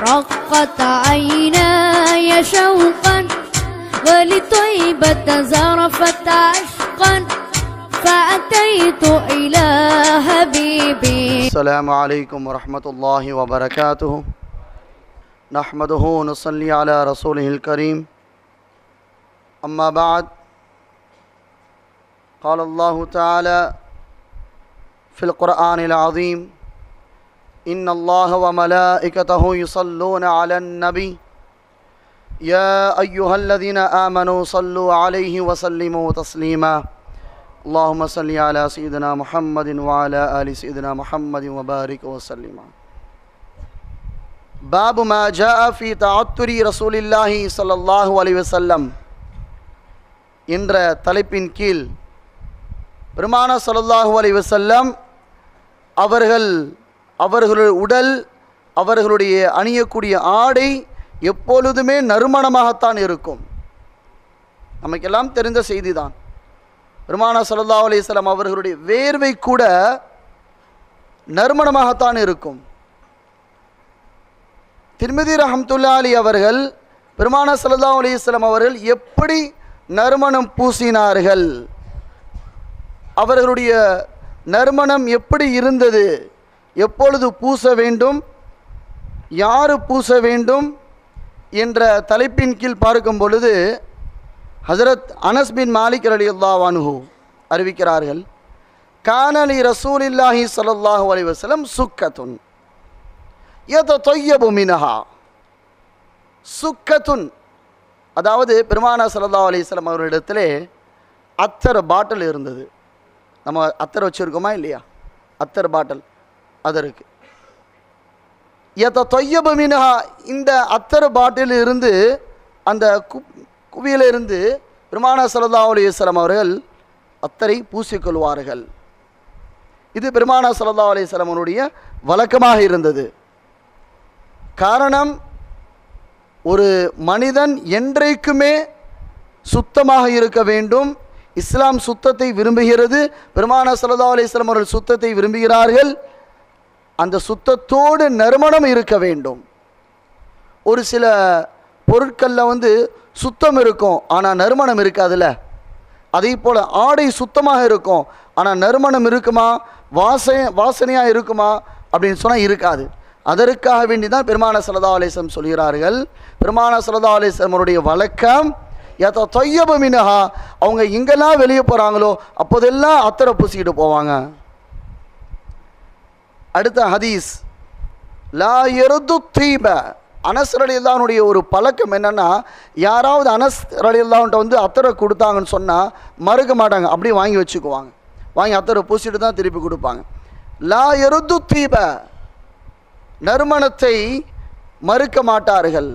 رقت عيناي شوقا ولطيبة زرفت عشقا فأتيت إلى حبيبي. السلام عليكم ورحمة الله وبركاته. نحمده ونصلي على رسوله الكريم. أما بعد قال الله تعالى في القرآن العظيم إن الله وملائكته يصلون على النبي يا أيها الذين آمنوا صلوا عليه وسلموا تسليما اللهم صل على سيدنا محمد وعلى آل سيدنا محمد وبارك وسلم باب ما جاء في تعطر رسول الله صلى الله عليه وسلم என்ற தலைப்பின் கீழ் பெருமான ஸல்லல்லாஹு அலைஹி வஸல்லம் அவர்கள் அவர்களுடைய உடல் அவர்களுடைய அணியக்கூடிய ஆடை எப்பொழுதுமே நறுமணமாகத்தான் இருக்கும். நமக்கெல்லாம் தெரிந்த செய்திதான். தான் பெருமான சல்லா அலிஸ்லாம் அவர்களுடைய வேர்வை கூட நறுமணமாகத்தான் இருக்கும். திருமதி ரஹம்துல்லா அலி அவர்கள் பெருமான சல்லா அலிஸ்லாம் அவர்கள் எப்படி நறுமணம் பூசினார்கள்? அவர்களுடைய நறுமணம் எப்படி இருந்தது? எப்பொழுது பூச வேண்டும் யாரு பூச வேண்டும் என்ற தலைப்பின் கீழ் பார்க்கும் பொழுது ஹசரத் அனஸ் பின் மாலிக் அலி அல்லாவானுஹு அறிவிக்கிறார்கள் கானலி ரசூலில்லாஹி ஸல்லல்லாஹு அலைஹி வஸல்லம் சுக்கத்துன் யத தொய்யபு மினஹா. சுக்கத்துன் அதாவது பெருமானா சல்லா அலிஸ்லாம் அவர்களிடத்திலே அத்தர் பாட்டில் இருந்தது. நம்ம அத்தர் வச்சுருக்கோமா இல்லையா? அத்தர் பாட்டில். அது இருக்கு யத இந்த அத்தர் பாட்டில் இருந்து அந்த கு குவியிலிருந்து பெருமான ஸல்லல்லாஹு அலிஸ்லாம் அவர்கள் அத்தரை பூசிக்கொள்வார்கள் இது பெருமானா ஸல்லல்லாஹு அலைஹி அவருடைய வழக்கமாக இருந்தது. காரணம் ஒரு மனிதன் என்றைக்குமே சுத்தமாக இருக்க வேண்டும். இஸ்லாம் சுத்தத்தை விரும்புகிறது. பெருமானா ஸல்லல்லாஹு அலிஸ்லாம் அவர்கள் சுத்தத்தை விரும்புகிறார்கள். அந்த சுத்தத்தோடு நறுமணம் இருக்க வேண்டும். ஒரு சில பொருட்களில் வந்து சுத்தம் இருக்கும் ஆனால் நறுமணம் இருக்காதுல்ல. அதே போல் ஆடை சுத்தமாக இருக்கும் ஆனால் நறுமணம் இருக்குமா? வாசனை வாசனையாக இருக்குமா? அப்படின்னு சொன்னால் இருக்காது. அதற்காக வேண்டி தான் பெருமான சலதா அலேசம் சொல்கிறார்கள். பெருமான சலதா அலேசமருடைய வழக்கம் ஏதோ தொய்யபமினஹா அவங்க எங்கெல்லாம் வெளியே போகிறாங்களோ அப்போதெல்லாம் அத்தரை பூசிக்கிட்டு போவாங்க. அடுத்த ஹதீஸ் லா எருது தீப. அனஸ் ரலியல்லானுடைய ஒரு பழக்கம் என்னென்னா யாராவது அனஸ் ரலியல்லான்ட்ட வந்து அத்தரை கொடுத்தாங்கன்னு சொன்னால் மறுக்க மாட்டாங்க. அப்படியே வாங்கி வச்சுக்குவாங்க. வாங்கி அத்தரை பூசிட்டு தான் திருப்பி கொடுப்பாங்க. லா எருது தீப. நறுமணத்தை மறுக்க மாட்டார்கள்.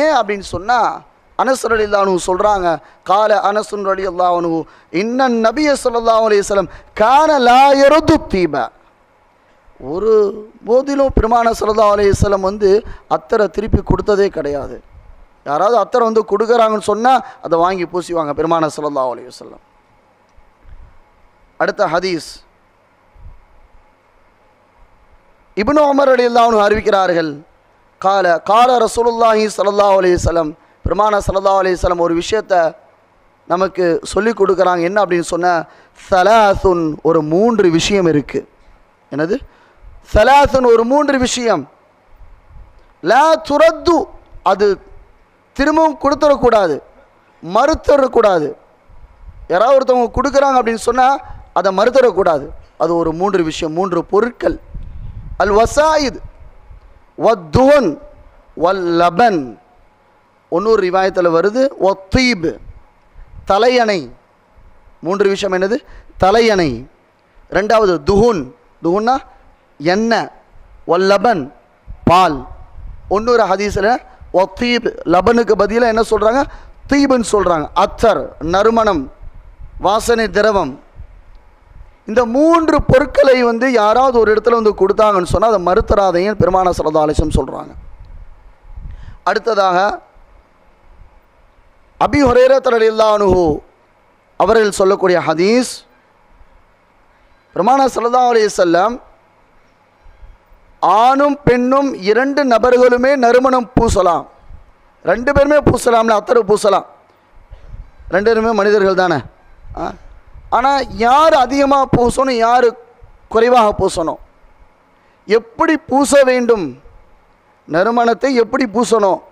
ஏன் அப்படின்னு சொன்னால் அனஸ் ரலில்லானு சொல்கிறாங்க கால அனசுன் ரலியல்லானு இன்னன் நபிய ஸல்லல்லாஹு அலையம் கான லா எருது தீப. ஒரு போதிலும் பெருமான சரதா அலையம் வந்து அத்தரை திருப்பி கொடுத்ததே கிடையாது. யாராவது அத்தரை வந்து கொடுக்குறாங்கன்னு சொன்னால் அதை வாங்கி பூசிவாங்க பெருமான சல்லா அலையம் அடுத்த ஹதீஸ். இப்னு உமர் அலி அறிவிக்கிறார்கள் கால கால ரசூலுல்லாஹி ஸல்லல்லாஹு அலையம் பெருமான ஸல்லல்லாஹு அலைஹி ஒரு விஷயத்தை நமக்கு சொல்லி கொடுக்குறாங்க என்ன அப்படின்னு சொன்னால் சலாசுன் ஒரு மூன்று விஷயம் இருக்குது என்னது? சலாசன் ஒரு மூன்று விஷயம். லா துரத்து அது திரும்பவும் கொடுத்துடக்கூடாது. மறுத்துடக்கூடாது. யாராவது ஒருத்தவங்க கொடுக்குறாங்க அப்படின்னு சொன்னால் அதை மறுத்துடக்கூடாது. அது ஒரு மூன்று விஷயம் மூன்று பொருட்கள். அல் வசாயித் வத்துவன் வல் லபன். ஒன்னொரு ரிவாயத்தில் வருது ஒத்தீப் தலையணை. மூன்று விஷயம் என்னது? தலையணை. ரெண்டாவது துஹுன். துஹுன்னா எண்ணெய் ஒல்லபன் பால். இன்னொரு ஹதீஸில் ஒத்தீப் லபனுக்கு பதிலாக என்ன சொல்கிறாங்க தீபுன்னு சொல்கிறாங்க அத்தர் நறுமணம் வாசனை திரவம். இந்த மூன்று பொருட்களை வந்து யாராவது ஒரு இடத்துல வந்து கொடுத்தாங்கன்னு சொன்னால் அதை மறுத்தராதையும் பெருமான சரதாலசம் சொல்கிறாங்க அடுத்ததாக அபி ஹுரேரத்தர் இல்லானுஹு அவர்கள் சொல்லக்கூடிய ஹதீஸ் பெருமானா சல்லா அலையம் ஆணும் பெண்ணும் இரண்டு நபர்களுமே நறுமணம் பூசலாம். ரெண்டு பேருமே பூசலாம்ல அத்தரை பூசலாம். ரெண்டு பேருமே மனிதர்கள் தானே? ஆனால் யார் அதிகமாக பூசணும் யார் குறைவாக பூசணும்? எப்படி பூச வேண்டும்? நறுமணத்தை எப்படி பூசணும்?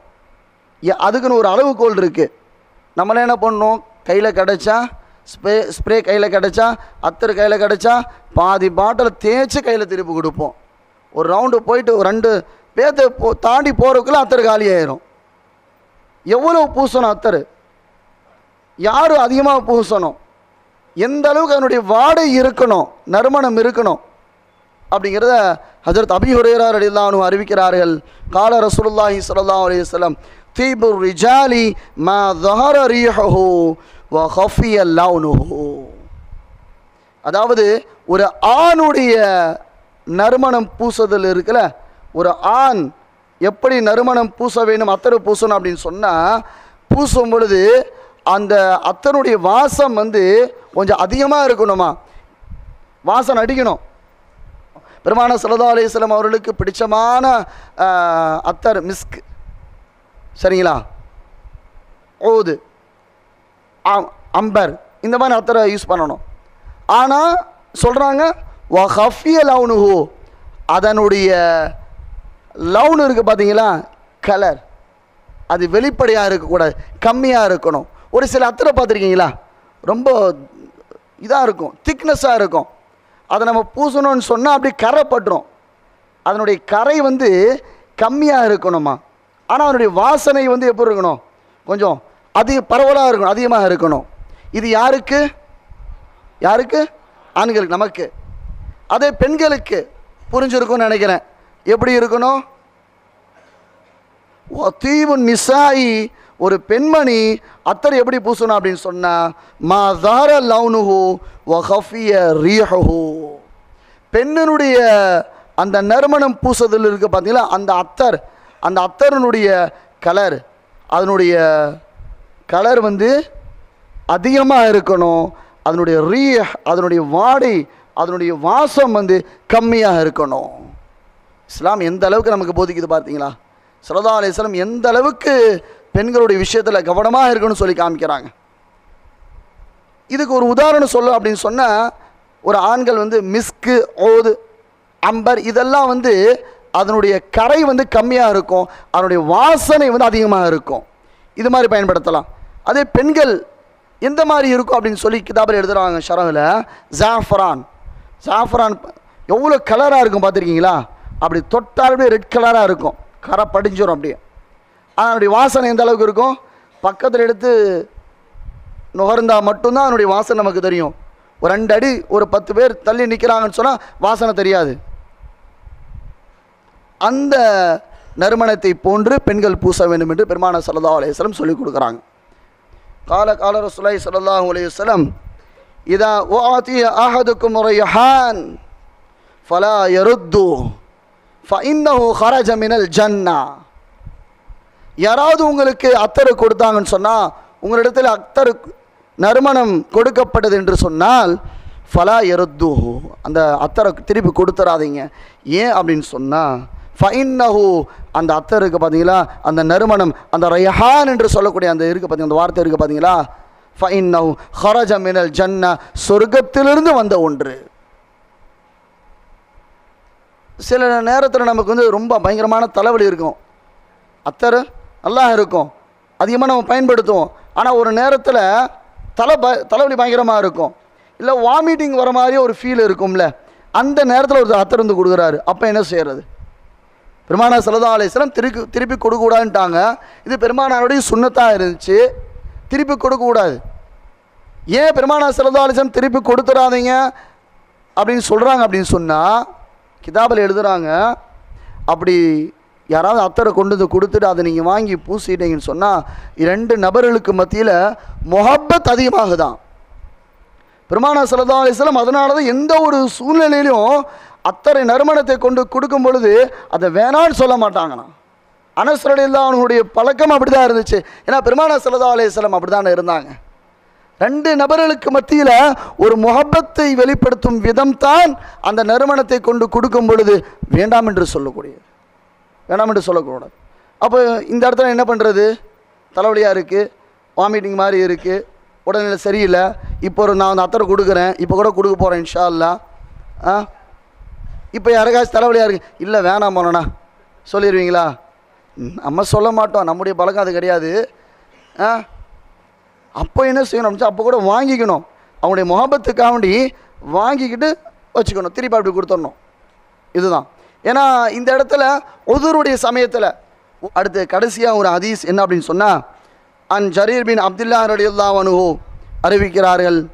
எ- அதுக்குன்னு ஒரு அளவுகோல் இருக்குது நம்மளே என்ன பண்ணோம் கையில் கிடச்சா ஸ்ப்ரே ஸ்ப்ரே கையில் கிடச்சா அத்தர் கையில் கிடச்சா பாதி பாட்டில் தேய்ச்சி கையில் திருப்பி கொடுப்போம். ஒரு ரவுண்டு போயிட்டு ரெண்டு பேத்தை போ தாண்டி போகிறதுக்குள்ளே அத்தர் காலி ஆயிரும். எவ்வளோ பூசணும் அத்தர்? யார் அதிகமாக பூசணும்? எந்த அளவுக்கு அதனுடைய வாடை இருக்கணும்? நறுமணம் இருக்கணும்? அப்படிங்கிறத ஹசரத் அபி ஹுரேரார் அடிலானும் அறிவிக்கிறார்கள். கால ரசூலுல்லாஹி சல்லா அலையம் தீபு ரிஜாலி மா தஹர ரீஹோ வ ஹஃபிய லவுனுஹோ அதாவது ஒரு ஆணுடைய நறுமணம் பூசுதல் இருக்குல்ல? ஒரு ஆண் எப்படி நறுமணம் பூச வேணும் அத்தரை பூசணும் அப்படின்னு சொன்னால் பூசும் பொழுது அந்த அத்தனுடைய வாசம் வந்து கொஞ்சம் அதிகமாக இருக்கணுமா? வாசம் அடிக்கணும். பெருமான சலதா அலிஸ்லாம் அவர்களுக்கு பிடிச்சமான அத்தர் மிஸ்க். சரிங்களா? ஓது அம்பர். இந்த மாதிரி அத்தரை யூஸ் பண்ணணும். ஆனால் சொல்கிறாங்க ஹஃபிய லவுனுஹு. அதனுடைய லவுன் இருக்குது பார்த்தீங்களா கலர். அது வெளிப்படையாக இருக்கக்கூடாது. கம்மியாக இருக்கணும். ஒரு சில அத்தரை பார்த்துருக்கீங்களா? ரொம்ப இதாக இருக்கும். திக்னஸாக இருக்கும். அதை நம்ம பூசணும்னு சொன்னால் அப்படி கரை பட்டுரும் அதனுடைய கரை வந்து கம்மியாக இருக்கணுமா? ஆனால் அதனுடைய வாசனை வந்து எப்படி இருக்கணும்? கொஞ்சம் அதிக பரவலாக இருக்கணும். அதிகமாக இருக்கணும். இது யாருக்கு? யாருக்கு? ஆண்களுக்கு நமக்கு. அதே பெண்களுக்கு புரிஞ்சிருக்கும்னு நினைக்கிறேன். எப்படி இருக்கணும்? தீவு நிசாயி ஒரு பெண்மணி அத்தர் எப்படி பூசணும் அப்படின்னு சொன்னால் மா தார லவுனுஹு வஹஃபிய ரீஹு பெண்ணினுடைய அந்த நறுமணம் பூசுதல் இருக்குது பார்த்தீங்களா அந்த அத்தர் அந்த அத்தரனுடைய கலர் அதனுடைய கலர் வந்து அதிகமாக இருக்கணும். அதனுடைய ரீ அதனுடைய வாடை அதனுடைய வாசம் வந்து கம்மியாக இருக்கணும். இஸ்லாம் எந்த அளவுக்கு நமக்கு போதிக்குது பார்த்தீங்களா? சல்லா அலிஸ்லாம் எந்த அளவுக்கு பெண்களுடைய விஷயத்தில் கவனமாக இருக்கணும்னு சொல்லி காமிக்கிறாங்க. இதுக்கு ஒரு உதாரணம் சொல்லு அப்படின்னு சொன்னால் ஒரு ஆண்கள் வந்து மிஸ்கு ஓது அம்பர் இதெல்லாம் வந்து அதனுடைய கரை வந்து கம்மியாக இருக்கும் அதனுடைய வாசனை வந்து அதிகமாக இருக்கும். இது மாதிரி பயன்படுத்தலாம். அதே பெண்கள் எந்த மாதிரி இருக்கும் அப்படின்னு சொல்லி கிதாபில் எழுதுகிறாங்க ஷரவில் ஜாஃபரான். சாஃப்ரான் எவ்வளோ கலராக இருக்கும் பார்த்துருக்கீங்களா? அப்படி தொட்டால் அப்படியே ரெட் கலராக இருக்கும். கரை படிஞ்சிடும் அப்படியே. ஆனால் அதனுடைய வாசனை எந்த அளவுக்கு இருக்கும்? பக்கத்தில் எடுத்து நுகர்ந்தால் மட்டும்தான் அதனுடைய வாசனை நமக்கு தெரியும். ஒரு ரெண்டு அடி ஒரு பத்து பேர் தள்ளி நிற்கிறாங்கன்னு சொன்னால் வாசனை தெரியாது. அந்த நறுமணத்தை போன்று பெண்கள் பூச வேண்டும் என்று பெருமான சல்லா அலையம் சொல்லிக் கொடுக்குறாங்க. கால கால ரசுலாய் சல்லாஹூ அலையம் இதா ஓஆத்திய அஹதுக்கும் முறையஹான் ஃபலா யருத்து ஃபஇன்னஹு ஹரஜ மினல் ஜன்னா யாராவது உங்களுக்கு அத்தரு கொடுத்தாங்கன்னு சொன்னால் உங்களிடத்தில் அத்தரு நறுமணம் கொடுக்கப்பட்டது என்று சொன்னால் ஃபலா எருத்து அந்த அத்தரை திருப்பி கொடுத்துறாதீங்க. ஏன் அப்படின்னு சொன்னால் ஃபைன்னஹு அந்த அத்தருக்கு பார்த்தீங்களா அந்த நறுமணம் அந்த ரயஹான் என்று சொல்லக்கூடிய அந்த இருக்குது பார்த்தீங்க அந்த வார்த்தை இருக்குது பார்த்தீங்களா ஃபைன்னவ் ஹரஜ மினல் ஜன்னா சொர்க்கத்திலிருந்து வந்த ஒன்று. சில நேரத்தில் நமக்கு வந்து ரொம்ப பயங்கரமான தலைவலி இருக்கும். அத்தர் நல்லா இருக்கும். அதிகமாக நம்ம பயன்படுத்துவோம். ஆனால் ஒரு நேரத்தில் தலை ப தலைவலி பயங்கரமாக இருக்கும். இல்லை வாமிட்டிங் வர மாதிரியே ஒரு ஃபீல் இருக்கும்ல. அந்த நேரத்தில் ஒரு அத்தர் வந்து கொடுக்குறாரு. அப்போ என்ன செய்கிறது பெருமானா சல்லா அலிஸ்லாம் திருப்பி திருப்பி கொடுக்கக்கூடாதுன்ட்டாங்க. இது பெருமானாருடைய சுண்ணத்தாக இருந்துச்சு. திருப்பி கொடுக்கக்கூடாது ஏன் பெருமானா சல்லா திருப்பி கொடுத்துடாதீங்க அப்படின்னு சொல்கிறாங்க அப்படின்னு சொன்னால் கிதாபில் எழுதுகிறாங்க அப்படி யாராவது அத்தரை கொண்டு வந்து கொடுத்துட்டு அதை நீங்கள் வாங்கி பூசிட்டீங்கன்னு சொன்னால் இரண்டு நபர்களுக்கு மத்தியில் மொஹப்பத் அதிகமாகுதான் பெருமானா சல்லா அலிஸ்லாம் அதனால தான் எந்த ஒரு சூழ்நிலையிலும் அத்தரை நறுமணத்தை கொண்டு கொடுக்கும் பொழுது அதை வேணான்னு சொல்ல மாட்டாங்கண்ணா அனஸ்ரடில்லா அவனுடைய பழக்கம் அப்படி தான் இருந்துச்சு. ஏன்னா பெருமானா சல்லா அலிஸ்லாம் அப்படி தானே இருந்தாங்க. ரெண்டு நபர்களுக்கு மத்தியில் ஒரு முகப்பத்தை வெளிப்படுத்தும் விதம்தான் அந்த நறுமணத்தை கொண்டு கொடுக்கும் பொழுது வேண்டாம் என்று சொல்லக்கூடியது. வேண்டாம் என்று சொல்லக்கூடாது. அப்போ இந்த இடத்துல என்ன பண்ணுறது தலைவலியாக இருக்குது வாமிட்டிங் மாதிரி இருக்குது உடல்நிலை சரியில்லை. இப்போ ஒரு நான் வந்து அத்தரை கொடுக்குறேன் இப்போ கூட கொடுக்க போகிறேன் இன்ஷா அல்லா ஆ? இப்போ யாருக்காச்சும் தலைவலியாக இருக்குது இல்லை வேணாம் போனோண்ணா சொல்லிடுவீங்களா நம்ம சொல்ல மாட்டோம். நம்முடைய பழக்கம் அது கிடையாது. ஆ? அப்போ என்ன செய்யணும் அப்போ கூட வாங்கிக்கணும். அவனுடைய முகபத்துக்காண்டி வாங்கிக்கிட்டு வச்சுக்கணும். திருப்பி அப்படி கொடுத்துடணும். இதுதான். ஏன்னா இந்த இடத்துல ஒதுருடைய சமயத்தில் அடுத்து கடைசியாக ஒரு ஹதீஸ் என்ன அப்படின்னு சொன்னால் அன் ஜரீர் பின் அப்துல்லா ரலியுல்லா அனுகோ அறிவிக்கிறார்கள்.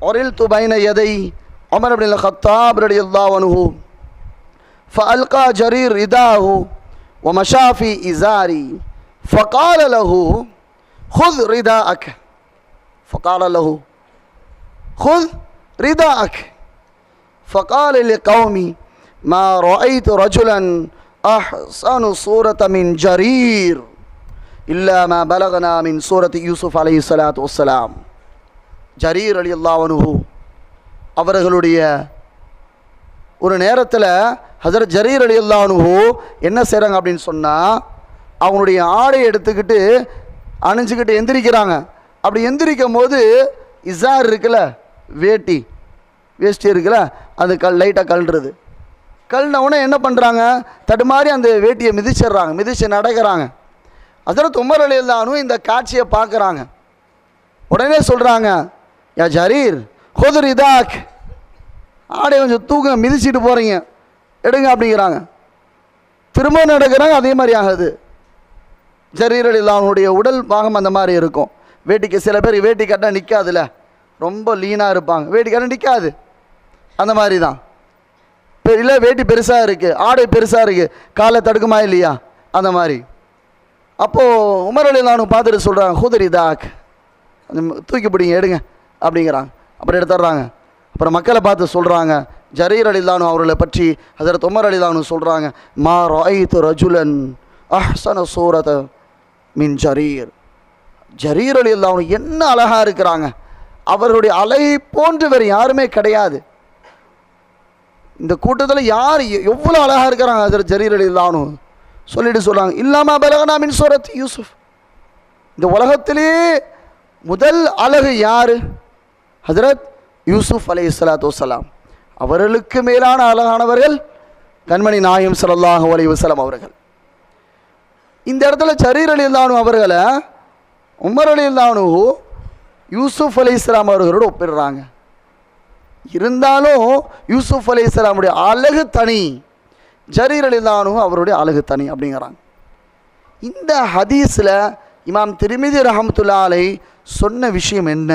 ஒரில் துபைன எதை ஒமர் அப்டின் ஹத்தாப் ரலியுல்லா அனுகோ ஃபல்கா ஜரீர் இதாஹூ ஒமஷாஃபி இசாரி ஃபகால லஹு ஹுத் ரிதா அக் ஃபகால லஹு ஹுத் ரிதா அக் ஃபகால லி கௌமி மா ரஐத் ரஜுலன் அஹ்சனு சூரத மின் ஜரீர் இல்லா மா பலகனா மின் சூரத் யூசுஃப் அலை சலாத் வசலாம் ஜரீர் அலி அல்லாவனுஹூ அவர்களுடைய ஒரு நேரத்தில் ஹசரத் ஜரீர் அலி அல்லானுஹு என்ன செய்கிறாங்க அப்படின்னு சொன்னால் அவங்களுடைய ஆடையை எடுத்துக்கிட்டு அணிஞ்சுக்கிட்டு எந்திரிக்கிறாங்க. அப்படி எந்திரிக்கும் போது இசார் இருக்குல்ல வேட்டி வேஷ்டி இருக்குல்ல அது கல் லைட்டாக கழுறது கழுன என்ன பண்ணுறாங்க தடுமாறி அந்த வேட்டியை மிதிச்சிடுறாங்க மிதிச்சு நடக்கிறாங்க. அதனால் உமர் அலி அல்லானும் இந்த காட்சியை பார்க்குறாங்க. உடனே சொல்கிறாங்க யா ஜரீர் ஹொதுர் இதாக் ஆடை கொஞ்சம் தூக்க மிதிச்சிட்டு போகிறீங்க எடுங்க அப்படிங்கிறாங்க. திரும்ப நடக்கிறாங்க அதே மாதிரி ஆகுது. ஜரீரல் அவனுடைய உடல் பாகம் அந்த மாதிரி இருக்கும். வேட்டிக்கு சில பேர் வேட்டி கட்டினா நிற்காதுல ரொம்ப லீனாக இருப்பாங்க. வேட்டி கட்டினா நிற்காது அந்த மாதிரி தான். இல்லை வேட்டி பெருசாக இருக்குது ஆடை பெருசாக இருக்குது காலை தடுக்குமா இல்லையா? அந்த மாதிரி. அப்போது உமர் அலி நானும் பார்த்துட்டு சொல்கிறாங்க ஹுதரி தாக் தூக்கி பிடிங்க எடுங்க அப்படிங்கிறாங்க. அப்புறம் எடுத்துடுறாங்க. அப்புறம் மக்களை பார்த்து சொல்கிறாங்க ஜரீர் அலிலானு அவர்களை பற்றி ஹசரத் உமர் அலிலானு சொல்கிறாங்க மா ராயித்து ரஜுலன் அஹ்சன சூரத மின் ஜரீர். ஜரீர் அலிலானு என்ன அழகாக இருக்கிறாங்க. அவர்களுடைய அலை போன்று வேறு யாருமே கிடையாது. இந்த கூட்டத்தில் யார் எவ்வளோ அழகாக இருக்கிறாங்க ஹசரத் ஜரீர் அலிலானு சொல்லிட்டு சொல்கிறாங்க இல்லாமல் பலகனா மின் சூரத் யூசுஃப். இந்த உலகத்திலே முதல் அழகு யார்? ஹசரத் யூசுப் அலை இஸ்லாத்து வலாம் அவர்களுக்கு மேலான அழகானவர்கள் கண்மணி நாயம் ஸல்லல்லாஹு அலி வசலம் அவர்கள். இந்த இடத்துல ஜரீர் அலி இல்லானு அவர்களை உமர் அலி இல்லானு யூசுப் அலி இஸ்லாம் அவர்களோடு ஒப்பிடுறாங்க. இருந்தாலும் யூசுப் அலி இஸ்லாமுடைய அழகு தனி ஜரீர் அலி இல்லானு அவருடைய அழகு தனி அப்படிங்கிறாங்க. இந்த ஹதீஸில் இமாம் திருமிதி ரஹமத்துல்லா அலை சொன்ன விஷயம் என்ன?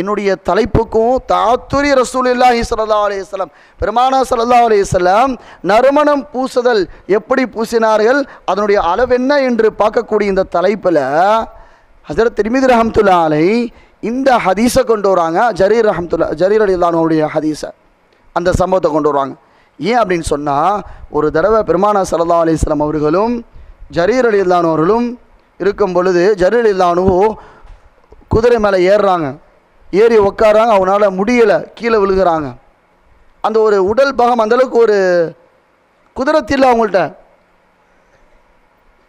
என்னுடைய தலைப்புக்கும் தாத்துரி ரசூலுல்லாஹி ஸல்லல்லாஹு அலைஹி வஸல்லம் பெருமானா சல்லா அலையம் நறுமணம் பூசுதல் எப்படி பூசினார்கள் அதனுடைய அளவென்ன என்று பார்க்கக்கூடிய இந்த தலைப்பில் ஹசரத் திருமிதி ரஹமத்துல்லா அலை இந்த ஹதீஸை கொண்டு வராங்க. ஜரீர் ரஹமத்துல்லா ஜரீர் அலில்லானுடைய ஹதீஸை அந்த சம்பவத்தை கொண்டு வருவாங்க ஏன் அப்படின்னு சொன்னால் ஒரு தடவை பெருமானா சல்லா அலிஸ்லாம் அவர்களும் ஜரீர் அலி அவர்களும் இருக்கும் பொழுது ஜரீர் அலி குதிரை மேலே ஏறுறாங்க. ஏறி உக்காராங்க அவனால் முடியலை கீழே விழுகிறாங்க. அந்த ஒரு உடல் பாகம் அந்தளவுக்கு ஒரு குதிரத்தில் அவங்கள்ட்ட.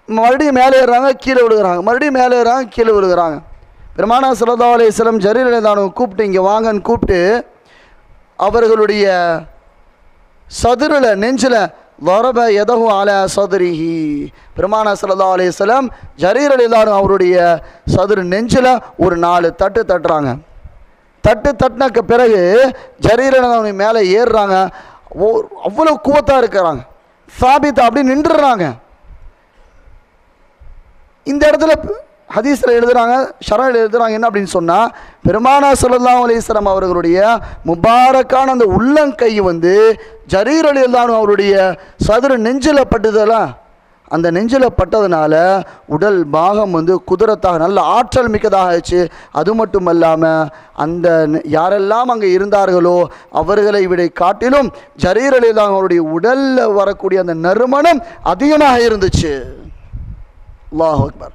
மறுபடியும் மேலே ஏறுறாங்க கீழே விழுகிறாங்க. மறுபடியும் மேலே ஏறுறாங்க கீழே விழுகிறாங்க. பெருமானா சல்லா அலிஸ்லம் ஜரீர் கூப்பிட்டு இங்கே வாங்கன்னு கூப்பிட்டு அவர்களுடைய சதுரில் நெஞ்சில் வரப எதவும் அல சதுரிஹி. பெருமானா சல்லா அலிஸ்லாம் ஜரீர் அவருடைய சதுரு நெஞ்சில் ஒரு நாலு தட்டு தட்டுறாங்க. தட்டு தட்டினக்கு பிறகு ஜரீரன் அவன் மேலே ஏறுறாங்க. ஓ அவ்வளோ கூவத்தாக இருக்கிறாங்க. சாபித் அப்படி நின்றுடுறாங்க இந்த இடத்துல ஹதீஸில் எழுதுறாங்க ஷரணில் எழுதுறாங்க என்ன அப்படின்னு சொன்னால் பெருமானா ஸல்லல்லாஹு அலைஹி அவர்களுடைய முபாரக்கான அந்த உள்ளங்கை வந்து ஜரீர் அலி அவருடைய சதுர நெஞ்சில் பட்டுதெல்லாம் அந்த நெஞ்சில் பட்டதுனால உடல் பாகம் வந்து குதிரத்தாக நல்ல ஆற்றல் மிக்கதாக ஆச்சு அது மட்டும் இல்லாமல் அந்த நெ- யாரெல்லாம் அங்கே இருந்தார்களோ அவர்களை விட காட்டிலும் ஜரீரலில் அவருடைய உடலில் வரக்கூடிய அந்த நறுமணம் அதிகமாக இருந்துச்சு. அல்லாஹ் அக்பர்.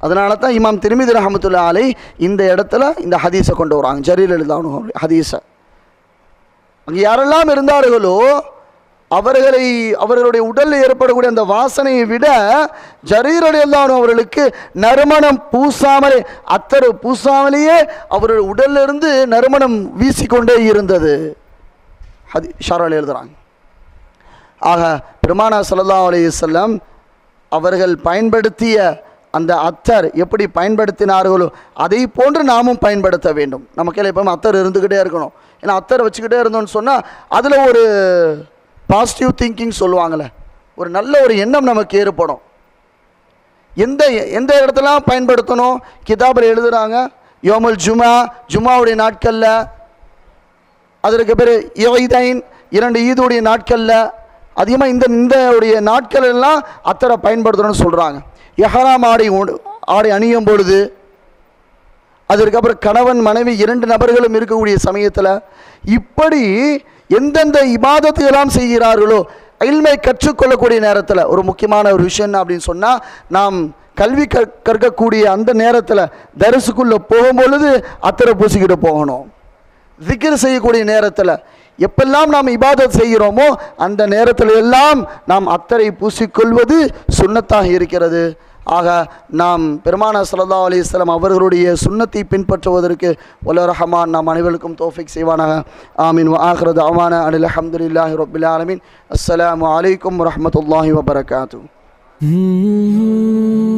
அதனால தான் இமாம் திருமிதி ரஹமத்துல்லா அலை இந்த இடத்துல இந்த ஹதீஸை கொண்டு வராங்க. ஜரீர் எழுதானு ஹதீஸை. அங்கே யாரெல்லாம் இருந்தார்களோ அவர்களை அவர்களுடைய உடலில் ஏற்படக்கூடிய அந்த வாசனையை விட ஜரீரடையல்லானு அவர்களுக்கு நறுமணம் பூசாமலே அத்தர் பூசாமலேயே அவருடைய உடலிலிருந்து நறுமணம் வீசிக்கொண்டே இருந்தது. அது ஷாரால் எழுதுகிறாங்க ஆக பெருமானா சல்லா அலைஹி செல்லம் அவர்கள் பயன்படுத்திய அந்த அத்தர் எப்படி பயன்படுத்தினார்களோ அதை போன்று நாமும் பயன்படுத்த வேண்டும். நமக்கு எப்பவும் அத்தர் இருந்துக்கிட்டே இருக்கணும். ஏன்னா அத்தர் வச்சுக்கிட்டே இருந்தோம்னு சொன்னால் அதில் ஒரு பாசிட்டிவ் திங்கிங் சொல்லுவாங்களே. ஒரு நல்ல ஒரு எண்ணம் நமக்கு ஏற்படும். எந்த எந்த இடத்துலாம் பயன்படுத்தணும்? கிதாபில் எழுதுகிறாங்க யோமல் ஜுமா ஜுமாவுடைய நாட்களில் அதற்கு பேர் ஈதைன் இரண்டு ஈதுடைய நாட்களில் அதிகமாக இந்த இந்த உடைய நாட்கள் எல்லாம் அத்தரை பயன்படுத்தணும்னு சொல்கிறாங்க எஹராம் ஆடை உண்- ஆடை அணியும் பொழுது அதற்கப்புறம் கணவன் மனைவி இரண்டு நபர்களும் இருக்கக்கூடிய சமயத்தில் இப்படி எந்தெந்த இபாதத்துகளாம் செய்கிறார்களோ இல்மை கற்றுக்கொள்ளக்கூடிய நேரத்தில் ஒரு முக்கியமான ஒரு விஷயம் என்ன அப்படின்னு சொன்னால் நாம் கல்வி க கற்கக்கூடிய அந்த நேரத்தில் தரிசுக்குள்ளே போகும்பொழுது அத்தரை பூசிக்கிட்டு போகணும். திக்ர் செய்யக்கூடிய நேரத்தில் எப்பெல்லாம் நாம் இபாதத் செய்கிறோமோ அந்த நேரத்தில் எல்லாம் நாம் அத்தரை பூசிக்கொள்வது சுண்ணத்தாக இருக்கிறது. ஆக நாம் பெருமான சல்லா அலிஸ்லாம் அவர்களுடைய சுண்ணத்தை பின்பற்றுவதற்கு வல்ல ரஹமான் நாம் அனைவருக்கும் தோஃபிக் செய்வானாக. ஆமீன். வ ஆஹிரது அவான அனில் அஹமதுல்லாஹி ரபில் ஆலமின். அஸ்லாம் வலைக்கம் வரமத்துல்லாஹி வபரகாத்து Mm-hmm.